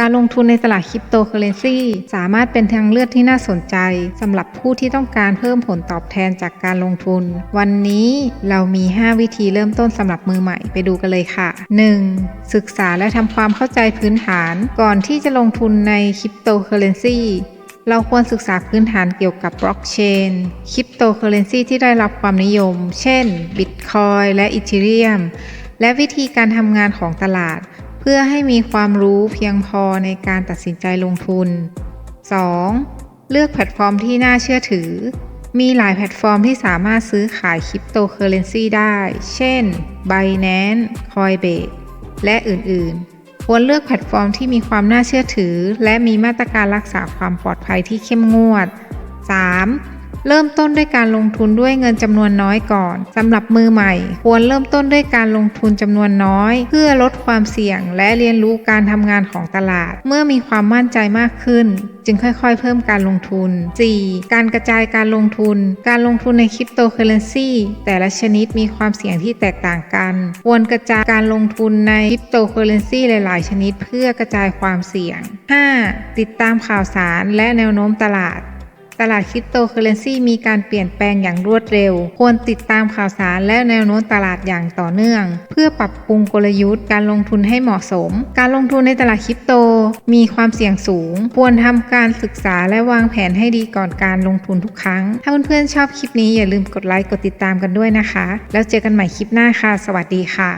การลงทุนในตลาดคริปโตเคอเรนซีสามารถเป็นทางเลือกที่น่าสนใจสำหรับผู้ที่ต้องการเพิ่มผลตอบแทนจากการลงทุน วันนี้เรามี 5 วิธีเริ่มต้นสำหรับมือใหม่ไปดูกันเลยค่ะ 1. ศึกษาและทำความเข้าใจพื้นฐานก่อนที่จะลงทุนในคริปโตเคอเรนซีเราควรศึกษาพื้นฐานเกี่ยวกับบล็อกเชน คริปโตเคอเรนซีที่ได้รับความนิยม เช่น Bitcoin และ Ethereum และวิธีการทำงานของตลาด พื่อให้มีความรู้เพียงพอในการตัดสินใจลงทุน 2. เลือกแพลตฟอร์มที่น่าเชื่อถือ มีหลายแพลตฟอร์มที่สามารถซื้อขายคริปโตเคอเรนซีได้ เช่น Binance Coinbase และอื่นๆ ควรเลือกแพลตฟอร์มที่มีความน่าเชื่อถือ และมีมาตรการรักษาความปลอดภัยที่เข้มงวด 3. เริ่มต้นด้วยการลงทุนด้วยเงินจำนวนน้อยก่อน สำหรับมือใหม่ ควรเริ่มต้นด้วยการลงทุนจำนวนน้อย เพื่อลดความเสี่ยง และเรียนรู้การทำงานของตลาด เมื่อมีความมั่นใจมากขึ้น จึงค่อยๆ เพิ่มการลงทุน 4. การกระจายการลงทุน การลงทุนในคริปโตเคอเรนซีแต่ละชนิดมีความเสี่ยงที่แตกต่างกัน ควรกระจายการลงทุนในคริปโตเคอเรนซีหลาย ๆ ชนิด เพื่อกระจายความเสี่ยง 5. ติดตามข่าวสารและแนวโน้มตลาด ตลาดคริปโตเคอเรนซีมีการเปลี่ยนแปลงอย่างรวดเร็ว ควรติดตามข่าวสารและแนวโน้มตลาดอย่างต่อเนื่อง เพื่อปรับปรุงกลยุทธ์ การลงทุนให้เหมาะสม การลงทุนในตลาดคริปโต มีความเสี่ยงสูง ควรทำการศึกษาและวางแผนให้ดีก่อนการลงทุนทุกครั้ง ถ้าเพื่อนๆชอบคลิปนี้อย่าลืมกดไลค์กดติดตามกันด้วยนะคะ แล้วเจอกันใหม่คลิปหน้าค่ะ สวัสดีค่ะ